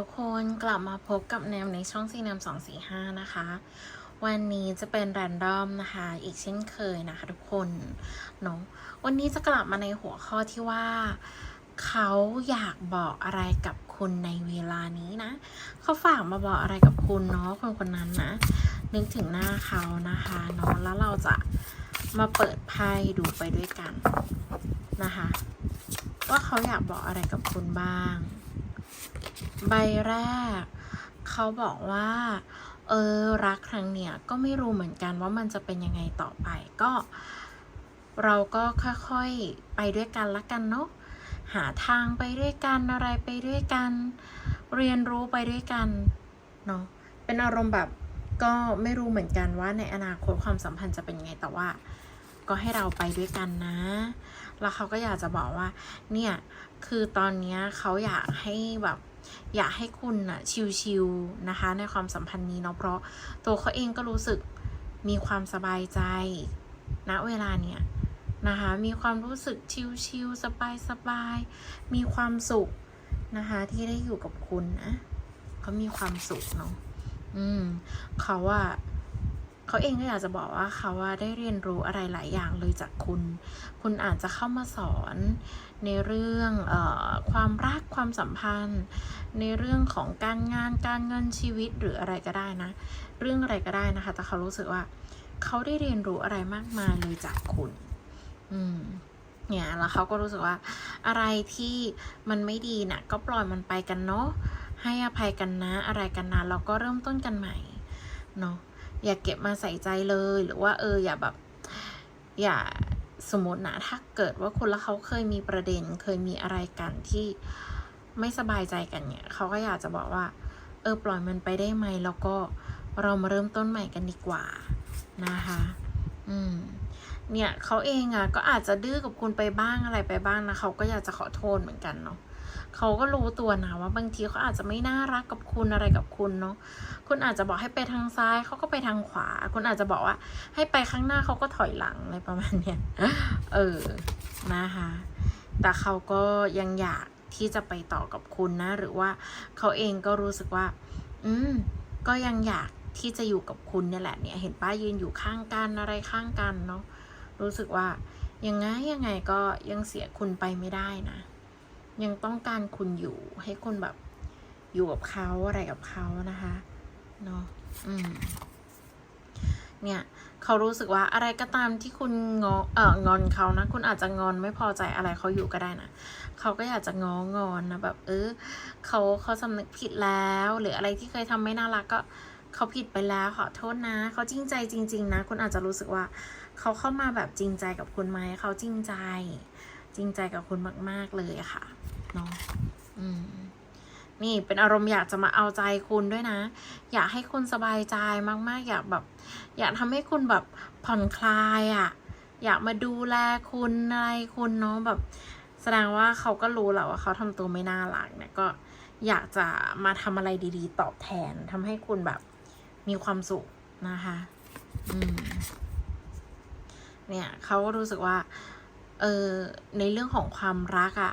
ทุกคนกลับมาพบกับแนมในช่องซีแนม245นะคะ วันนี้จะเป็นแรนดอมนะคะ อีกเช่นเคยนะคะทุกคนเนาะวันนี้จะกลับมาในหัวข้อที่ว่า เขาอยากบอกอะไรกับคุณในเวลานี้นะ เขาฝากมาบอกอะไรกับคุณเนาะคนคนนั้นนะ นึกถึงหน้าเขานะคะเนาะแล้วเราจะมาเปิดไพ่ดูไปด้วยกันนะคะ ว่าเขาอยากบอกอะไรกับคุณบ้าง ใบแรก เขาบอกว่า เออ รักครั้งเนี้ยก็ไม่รู้เหมือนกันว่ามันจะเป็นยังไงต่อไปก็ เราก็ค่อยๆไปด้วยกันละกันเนาะหาทางไปด้วยกันอะไรไปด้วยกัน เรียนรู้ไปด้วยกันเนาะเป็นอารมณ์แบบก็ไม่รู้เหมือนกันว่าในอนาคตความสัมพันธ์จะเป็นยังไงแต่ว่า ก็ให้เราไปด้วยกันนะ แล้วเขาก็อยากจะบอกว่า เนี่ย คือตอนนี้เขาอยากให้แบบ อยากให้คุณอะชิวๆนะคะ ในความสัมพันธ์นี้เนาะเพราะตัวเขาเองก็รู้สึกมีความสบายใจณเวลาเนี้ยนะคะ มีความรู้สึกชิวๆสบายๆมีความสุขนะคะ ที่ได้อยู่กับคุณนะเขามีความสุขเนาะอืมเขาอะ เขาเองก็อยากจะบอกว่าเขาว่าได้เรียนรู้อะไรหลายอย่างเลยจากคุณ คุณอาจจะเข้ามาสอนในเรื่องออความรักความสัมพันธ์ ในเรื่องของการงานการเงินชีวิตหรืออะไรก็ได้นะ เรื่องอะไรก็ได้นะคะ แต่เขารู้สึกว่าเขาได้เรียนรู้อะไรมากมายเลยจากคุณ อืมเนี่ยแล้วเขาก็รู้สึกว่าอะไรที่มันไม่ดีนะ่ะก็ปล่อยมันไปกันเนาะให้อภัยกันนะอะไรกันนะเราก็เริ่มต้นกันใหม่เนาะ อย่าเก็บมาใส่ใจเลย หรือว่าเอออย่าแบบ อย่าสมมตินะถ้าเกิดว่าคุณและเขาเคยมีประเด็น เคยมีอะไรกันที่ไม่สบายใจกันเนี่ยเขาก็อยากจะบอกว่า เออปล่อยมันไปได้ไหมแล้วก็เรามาเริ่มต้นใหม่กันดีกว่านะคะ อืม เนี่ยเขาเองอะก็อาจจะดื้อกับคุณไปบ้างอะไรไปบ้างนะเขาก็อยากจะขอโทษเหมือนกันเนาะ เขาก็รู้ตัวนะว่าบางทีเขาอาจจะไม่น่ารักกับคุณอะไรกับคุณเนาะคุณอาจจะบอกให้ไปทางซ้ายเขาก็ไปทางขวา คุณอาจจะบอกว่า ให้ไปข้างหน้าเขาก็ถอยหลังอะไรประมาณเนี้ยเออนะคะแต่เขาก็ยังอยากที่จะไปต่อกับคุณนะ หรือว่าเขาเองก็รู้สึกว่า อืม ก็ยังอยากที่จะอยู่กับคุณเนี่ยแหละเนี่ย เห็นป้ายืนอยู่ข้างกันอะไรข้างกันเนาะรู้สึกว่ายังไงยังไงก็ยังเสียคุณไปไม่ได้นะ ยังต้องการคุณอยู่ให้คุณแบบอยู่กับเขาอะไรกับเขานะคะเนาะอืมเนี่ยเขารู้สึกว่าอะไรก็ตามที่คุณงอเอองอนเขานะ คุณอาจจะงอนไม่พอใจอะไรเขาอยู่ก็ได้นะเขาก็อยากจะงองอนนะแบบเออเขาเขาสำนึกผิดแล้ว หรืออะไรที่เคยทำไม่น่ารักก็เขาผิดไปแล้วขอโทษนะเขาจริงใจจริง ๆ นะ คุณอาจจะรู้สึกว่าเขาเข้ามาแบบจริงใจกับคุณไหมเขาจริงใจ จริงใจกับคุณมาก ๆเลยค่ะ เนาะอืมนี่เป็นอารมณ์อยากจะมาเอาใจคุณด้วยนะ อยากให้คุณสบายใจมากๆ อยากแบบ อยากทำให้คุณแบบผ่อนคลายอะ่ะ อยากมาดูแลคุณอะไรคุณเนาะแบบ แสดงว่าเขาก็รู้แหละว่าเขาทำตัวไม่น่ารักเนี่ยก็อยากจะมาทำอะไรดีๆ ตอบแทนทำให้คุณแบบมีความสุขนะคะ อืม เนี่ยเขาก็รู้สึกว่า เออในเรื่องของความรักอะ่ะ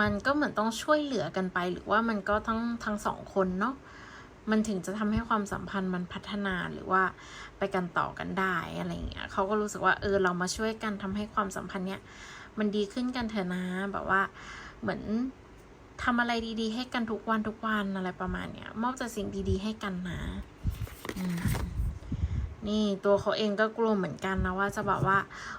มันก็เหมือนต้องช่วยเหลือกันไป หรือว่ามันก็ทั้งทั้งสองคนเนาะมันถึงจะทำให้ความสัมพันธ์มันพัฒนาหรือว่าไปกันต่อกันได้อะไรเงี้ยเขาก็รู้สึกว่าเออเรามาช่วยกันทำให้ความสัมพันธ์เนี้ยมันดีขึ้นกันเถอะนะแบบว่าเหมือนทำอะไรดี ๆ ให้กันทุกวันทุกวันอะไรประมาณเนี้ยมอบแต่สิ่งดี ๆ ให้กันนะอืม นี่ตัวเขาเองก็กลัวเหมือนกันนะว่าจะแบบว่า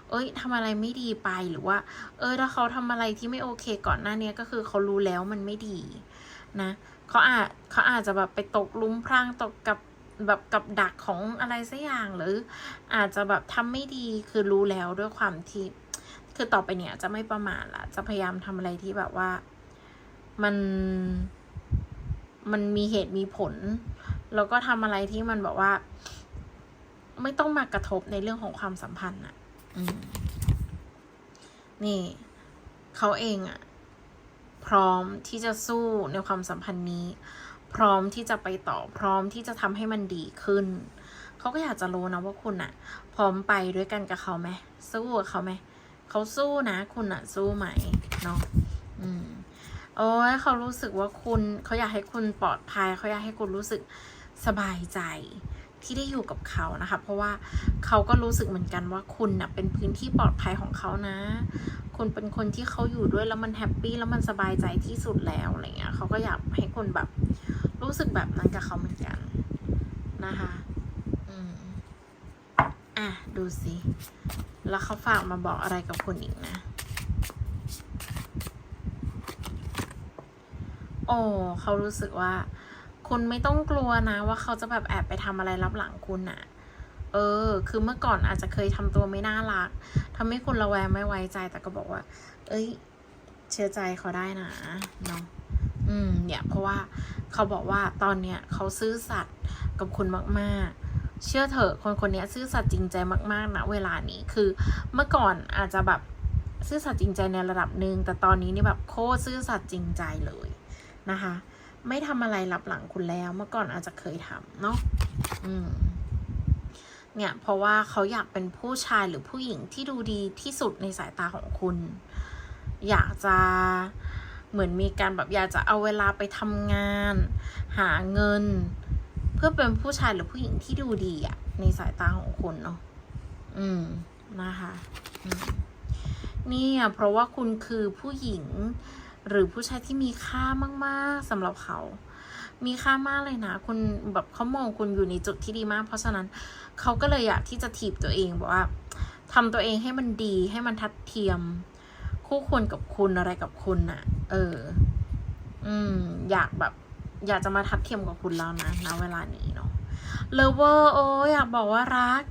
เอ้ยทำอะไรไม่ดีไปหรือว่า เออถ้าเขาทำอะไรที่ไม่โอเคก่อนหน้านี้ก็คือเขารู้แล้วมันไม่ดีนะเขาอาจเขาอาจจะแบบไปตกลุมพรางตกกับแบบกับดักของอะไรสักอย่างหรือ อาจจะแบบทำไม่ดีคือรู้แล้วด้วยความที่คือต่อไปเนี่ยจะไม่ประมาทละจะพยายามทำอะไรที่แบบว่ามันมันมีเหตุมีผล แล้วก็ทำอะไรที่มันแบบว่า ไม่ต้องมากระทบในเรื่องของความสัมพันธ์อะนี่ เขาเองอะพร้อมที่จะสู้ในความสัมพันธ์นี้ พร้อมที่จะไปต่อ พร้อมที่จะทำให้มันดีขึ้น เขาก็อยากจะรู้นะว่าคุณอะพร้อมไปด้วยกันกับเขาไหมสู้กับเขาไหมเขาสู้นะคุณอะสู้ไหมเนาะอืมโอ้ยเขารู้สึกว่าคุณ เขาอยากให้คุณปลอดภัย เขาอยากให้คุณรู้สึกสบายใจ ที่ได้อยู่กับเขานะคะ เพราะว่าเขาก็รู้สึกเหมือนกันว่าคุณนะเป็นพื้นที่ปลอดภัยของเขานะ คุณเป็นคนที่เขาอยู่ด้วยแล้วมันแฮปปี้แล้วมันสบายใจที่สุดแล้วอะไรเงี้ยเขาก็อยากให้คุณแบบ รู้สึกแบบนั้นกับเขาเหมือนกันนะคะ อืมอะดูสิแล้วเขาฝากมาบอกอะไรกับคุณอีกนะโอ้เขารู้สึกว่า คุณไม่ต้องกลัวนะ ว่าเขาจะแบบแอบไปทำอะไรรับหลังคุณอะเออ คือเมื่อก่อนอาจจะเคยทำตัวไม่น่ารักทำให้คุณระแวงไม่ไว้ใจ แต่ก็บอกว่า เอ้ย เชื่อใจเขาได้นะเนาะอืม เนี่ย เพราะว่าเขาบอกว่าตอนเนี้ยเขาซื่อสัตย์กับคุณมากๆ เชื่อเถอะคนคนนี้ซื่อสัตย์จริงใจมากๆนะเวลานี้คือ เมื่อก่อนอาจจะแบบซื่อสัตย์จริงใจในระดับหนึ่งแต่ตอนนี้นี่แบบโคตรซื่อสัตย์จริงใจเลยนะคะ ไม่ทำอะไรรับหลังคุณแล้ว เมื่อก่อนอาจจะเคยทำเนาะอืมเนี่ย เพราะว่าเขาอยากเป็นผู้ชายหรือผู้หญิงที่ดูดีที่สุดในสายตาของคุณ อยากจะเหมือนมีการแบบอยากจะเอาเวลาไปทำงาน หาเงิน เพื่อเป็นผู้ชายหรือผู้หญิงที่ดูดีอะในสายตาของคุณเนาะอืมนะคะนี่เพราะว่าคุณคือผู้หญิง หรือผู้ชายที่มีค่ามากๆสำหรับเขา มีค่ามากเลยนะ คุณแบบเขามองคุณอยู่ในจุดที่ดีมาก เพราะฉะนั้นเขาก็เลยอยากที่จะถีบตัวเองบอกว่าทำตัวเองให้มันดีให้มันทัดเทียม คู่ควรกับคุณอะไรกับคุณน่ะ เออ อืม อยากแบบ อยากจะมาทัดเทียมกับคุณแล้วนะณเวลานี้เนาะเลเวอร์โอ้อยากบอกว่ารัก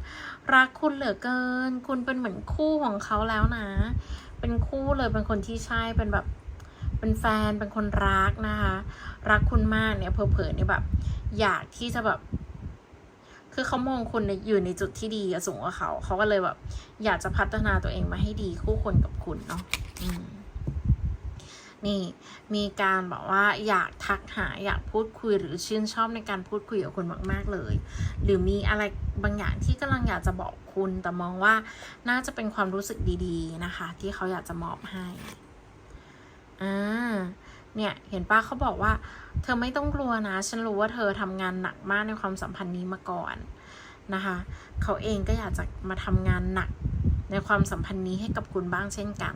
รักคุณเหลือเกิน คุณเป็นเหมือนคู่ของเขาแล้วนะ เป็นคู่เลยเป็นคนที่ใช่เป็นแบบ เป็นแฟนเป็นคนรักนะคะ รักคุณมากเนี่ยเพอเพอๆเนี่ยแบบ อยากที่จะแบบ คือเขามองคุณอยู่ในจุดที่ดีสูงกว่าเขา เขาก็เลยแบบ อยากจะพัฒนาตัวเองมาให้ดีคู่ควรกับคุณเนาะนี่มีการบอกว่าอยากทักหาอยากพูดคุยหรือชื่นชอบในการพูดคุยกับคุณมาก ๆ เลย หรือมีอะไรบางอย่างที่กำลังอยากจะบอกคุณ แต่มองว่าน่าจะเป็นความรู้สึกดี ๆ นะคะ ที่เขาอยากจะมอบให้ อ่า เนี่ยเห็นป้าเขาบอกว่า เธอไม่ต้องกลัวนะ ฉันรู้ว่าเธอทำงานหนักมากในความสัมพันธ์นี้มาก่อนนะคะ เขาเองก็อยากจะมาทำงานหนักในความสัมพันธ์นี้ให้กับคุณบ้างเช่นกัน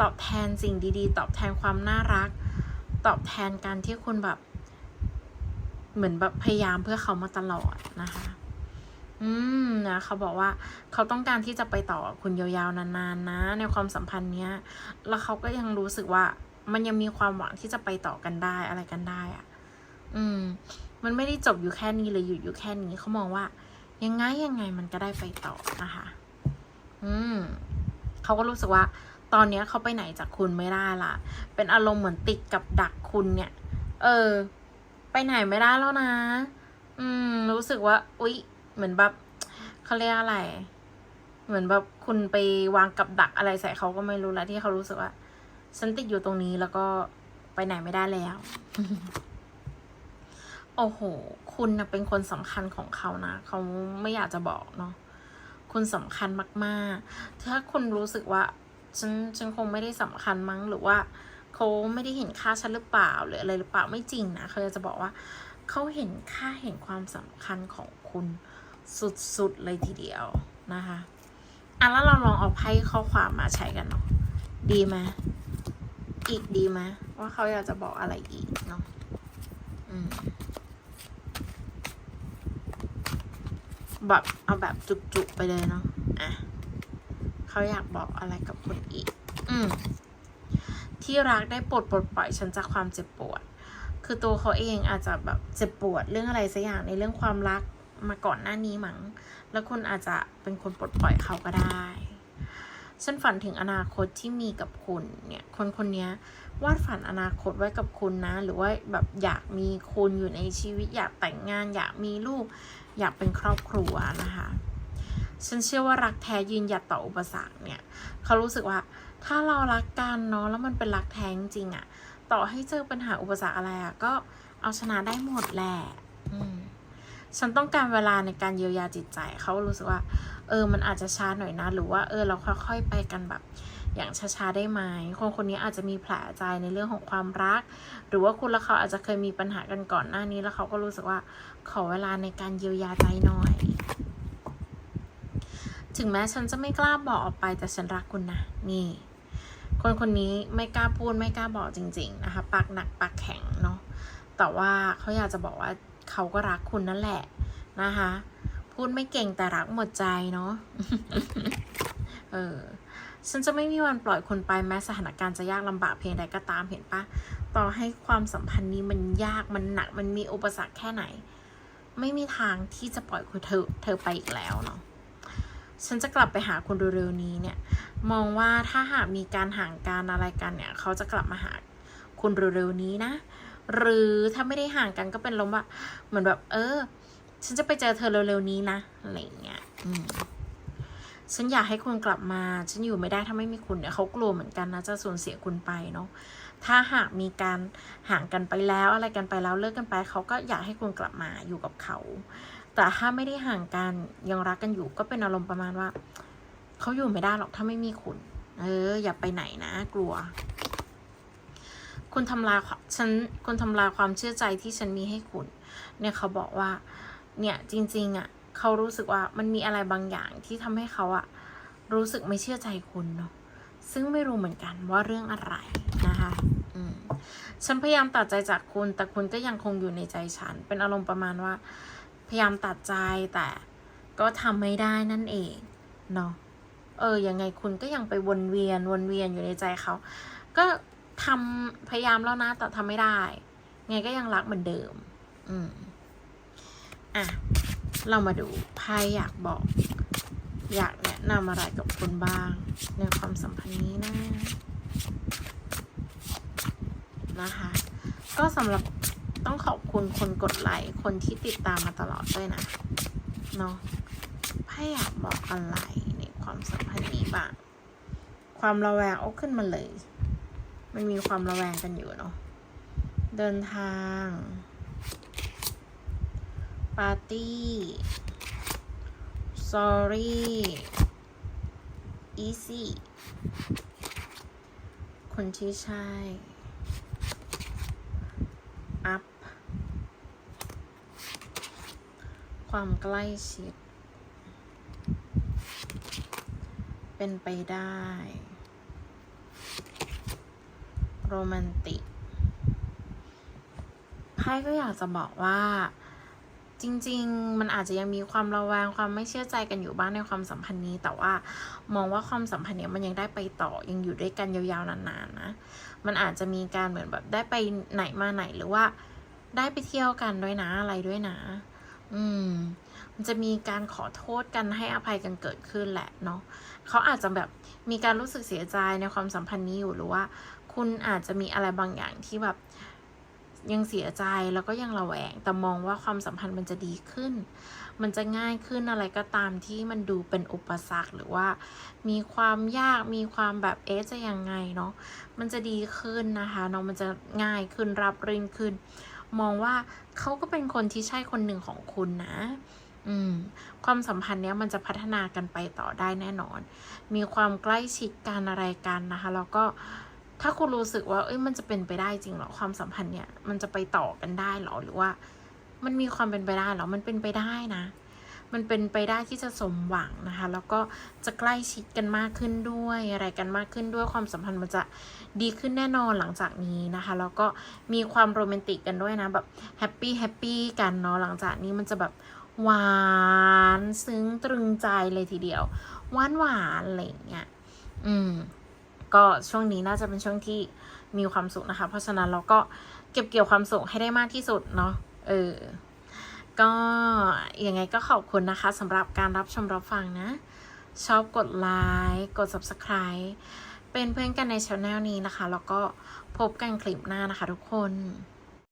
ตอบแทนสิ่งดีๆ ตอบแทนความน่ารัก ตอบแทนการที่คุณแบบ เหมือนแบบพยายามเพื่อเขามาตลอดนะคะ อืมนะเขาบอกว่าเขาต้องการที่จะไปต่อคุณยาวๆนานๆนะ ในความสัมพันธ์เนี้ย แล้วเขาก็ยังรู้สึกว่า มันยังมีความหวังที่จะไปต่อกันได้อะไรกันได้อะอืม มันไม่ได้จบอยู่แค่นี้เลยหยุดอยู่แค่นี้เขามองว่า ยังไงยังไงมันก็ได้ไปต่อนะคะ อืมเขาก็รู้สึกว่า ตอนเนี้ยเขาไปไหนจากคุณไม่ได้ละเป็นอารมณ์เหมือนติดกับดักคุณเนี่ย เออ ไปไหนไม่ได้แล้วนะ อืม รู้สึกว่า อุ๊ย เหมือนแบบเขาเรียกอะไร เหมือนแบบคุณไปวางกับดักอะไรใส่เขาก็ไม่รู้ล้วที่เขารู้สึกว่า ฉันติดอยู่ตรงนี้แล้วก็ไปไหนไม่ได้แล้ว โอ้โห คุณนะเป็นคนสำคัญของเขานะ เขาไม่อยากจะบอกเนาะ คุณสำคัญมากๆ ถ้าคุณรู้สึกว่า ฉันฉันคงไม่ได้สำคัญมั้ง หรือว่าเขาไม่ได้เห็นค่าฉันหรือเปล่า หรืออะไรหรือเปล่า ไม่จริงนะ เขาจะบอกว่า เขาเห็นค่าเห็นความสำคัญของคุณสุดๆเลยทีเดียวนะคะอะแล้วเราลองเอาไพ่ข้อความมาใช้กันเนาะดีไหม อีกดีไหมว่าเขาอยากจะบอกอะไรอีกเนาะอืมแบบเอาแบบจุกๆไปเลยเนาะอะเขาอยากบอกอะไรกับคุณอีก อืม ที่รักได้ปลดปลดปล่อยฉันจากความเจ็บปวด คือตัวเขาเองอาจจะแบบเจ็บปวดเรื่องอะไรสักอย่างในเรื่องความรักมาก่อนหน้านี้มั้ง แล้วคุณอาจจะเป็นคนปลดปล่อยเขาก็ได้ ฉันฝันถึงอนาคตที่มีกับคุณเนี่ยคนคนนี้วาดฝันอนาคตไว้กับคุณนะ หรือว่าแบบอยากมีคุณอยู่ในชีวิต อยากแต่งงาน อยากมีลูก อยากเป็นครอบครัวนะคะ ฉันเชื่อว่ารักแท้ยืนหยัดต่ออุปสรรคเนี่ย เขารู้สึกว่า ถ้าเรารักกันเนาะแล้วมันเป็นรักแท้จริงอะต่อให้เจอปัญหาอุปสรรคอะไรอะก็เอาชนะได้หมดแหละอืม ฉันต้องการเวลาในการเยียวยาจิตใจเขารู้สึกว่า เออ มันอาจจะช้าหน่อยนะ หรือว่าเออเราค่อยๆไปกันแบบ อย่างช้าๆได้ไหมคนคนนี้อาจจะมีแผลใจในเรื่องของความรัก หรือว่าคุณและเขาอาจจะเคยมีปัญหากันก่อนหน้านี้แล้วเขาก็รู้สึกว่าขอเวลาในการเยียวยาใจหน่อย ถึงแม้ฉันจะไม่กล้าบอกออกไปแต่ฉันรักคุณนะนี่ คนคนนี้ไม่กล้าพูดไม่กล้าบอกจริง ๆนะคะปากหนักปากแข็งเนาะแต่ว่าเขาอยากจะบอกว่า เขาก็รักคุณนั่นแหละนะคะ พูดไม่เก่งแต่รักหมดใจเนาะเออฉันจะไม่มีวันปล่อยคุณไปแม้สถานการณ์จะยากลำบากเพียงใดก็ตามเห็นปะต่อให้ความสัมพันธ์นี้มันยากมันหนักมันมีอุปสรรคแค่ไหน ไม่มีทางที่จะปล่อยคุณเธอเธอไปอีกแล้วเนาะฉันจะกลับไปหาคุณเร็วๆนี้เนี่ย มองว่าถ้าหากมีการห่างการอะไรกันเนี่ย เขาจะกลับมาหาคุณเร็วๆนี้นะ หรือถ้าไม่ได้ห่างกันก็เป็นลมว่าเหมือนแบบ เออ ฉันจะไปเจอเธอเร็วๆนี้นะอะไรเงี้ยฉันอยากให้คุณกลับมา ฉันอยู่ไม่ได้ถ้าไม่มีคุณเนี่ยเขากลัวเหมือนกันนะจะสูญเสียคุณไปเนาะถ้าหากมีการห่างกันไปแล้วอะไรกันไปแล้วเลิกกันไปเขาก็อยากให้คุณกลับมาอยู่กับเขา แต่ถ้าไม่ได้ห่างกันยังรักกันอยู่ก็เป็นอารมณ์ประมาณว่าเขาอยู่ไม่ได้หรอกถ้าไม่มีคุณ เออ อย่าไปไหนนะ กลัว คุณทำลายฉันคุณทำลายความเชื่อใจที่ฉันมีให้คุณ เนี่ยเขาบอกว่า เนี่ยจริง ๆอะเขารู้สึกว่ามันมีอะไรบางอย่างที่ทำให้เขาอะรู้สึกไม่เชื่อใจคุณเนาะซึ่งไม่รู้เหมือนกันว่าเรื่องอะไรนะคะอืมฉันพยายามตัดใจจากคุณ แต่คุณก็ยังคงอยู่ในใจฉัน เป็นอารมณ์ประมาณว่า พยายามตัดใจแต่ก็ทำไม่ได้นั่นเองเนาะเออยังไงคุณก็ยังไปวนเวียนวนเวียนอยู่ในใจเขา ก็ ทำพยายามแล้วนะ แต่ทำไม่ได้ ไงก็ยังรักเหมือนเดิม อืม อะ เรามาดูไพ่อยากบอก อยากแนะนำอะไรกับคุณบ้าง ในความสัมพันธ์นี้นะ นะคะ ก็สำหรับต้องขอบคุณคนกดไลค์คนที่ติดตามมาตลอดด้วยนะเนาะไพ่อยากบอกอะไรในความสัมพันธ์นี้บ้าง ความระแวงเอาขึ้นมาเลย มันมีความระแวงกันอยู่เนาะเดินทาง ปาร์ตี้ sorry easy คนที่ใช่ up ความใกล้ชิด เป็นไปได้ โรแมนติกไพ่ก็อยากจะบอกว่า จริง ๆ มันอาจจะยังมีความระแวงความไม่เชื่อใจกันอยู่บ้างในความสัมพันธ์นี้ แต่ว่ามองว่าความสัมพันธ์เนี้ยมันยังได้ไปต่อยังอยู่ด้วยกันยาวๆนานๆนะมันอาจจะมีการเหมือนแบบได้ไปไหนมาไหนหรือว่า ได้ไปเที่ยวกันด้วยนะอะไรด้วยนะ อืม มันจะมีการขอโทษกันให้อภัยกันเกิดขึ้นแหละเนาะเขาอาจจะแบบมีการรู้สึกเสียใจในความสัมพันธ์นี้อยู่หรือว่า คุณอาจจะมีอะไรบางอย่างที่แบบยังเสียใจแล้วก็ยังระแวง แต่มองว่าความสัมพันธ์มันจะดีขึ้น มันจะง่ายขึ้นอะไรก็ตามที่มันดูเป็นอุปสรรคหรือว่า มีความยากมีความแบบเอ๊ะจะยังไงเนาะมันจะดีขึ้นนะคะเนาะมันจะง่ายขึ้นรับรื่นขึ้น มองว่าเขาก็เป็นคนที่ใช่คนหนึ่งของคุณนะอืมความสัมพันธ์เนี้ยมันจะพัฒนากันไปต่อได้แน่นอน มีความใกล้ชิดกันอะไรกันนะคะ แล้วก็ ถ้าคุณรู้สึกว่า เอ้ยมันจะเป็นไปได้จริงเหรอความสัมพันธ์เนี่ยมันจะไปต่อกันได้เหรอหรือว่า มันมีความเป็นไปได้เหรอมันเป็นไปได้นะ มันเป็นไปได้ที่จะสมหวังนะคะ แล้วก็จะใกล้ชิดกันมากขึ้นด้วยอะไรกันมากขึ้นด้วยความสัมพันธ์มันจะดีขึ้นแน่นอนหลังจากนี้นะคะ แล้วก็มีความโรแมนติกกันด้วยนะแบบแฮปปี้แฮปปี้กันเนาะหลังจากนี้มันจะแบบหวานซึ้งตรึงใจเลยทีเดียวหวานหวานอะไรอย่างเงี้ยอืม ก็ช่วงนี้น่าจะเป็นช่วงที่มีความสุขนะคะ เพราะฉะนั้นเราก็เก็บเกี่ยวความสุขให้ได้มากที่สุดเนาะเออก็ยังไงก็ขอบคุณนะคะสำหรับการรับชมรับฟังนะ ชอบกดไลค์กด subscribe เป็นเพื่อนกันในช anel นี้นะคะ แล้วก็พบกันคลิปหน้านะคะทุกคน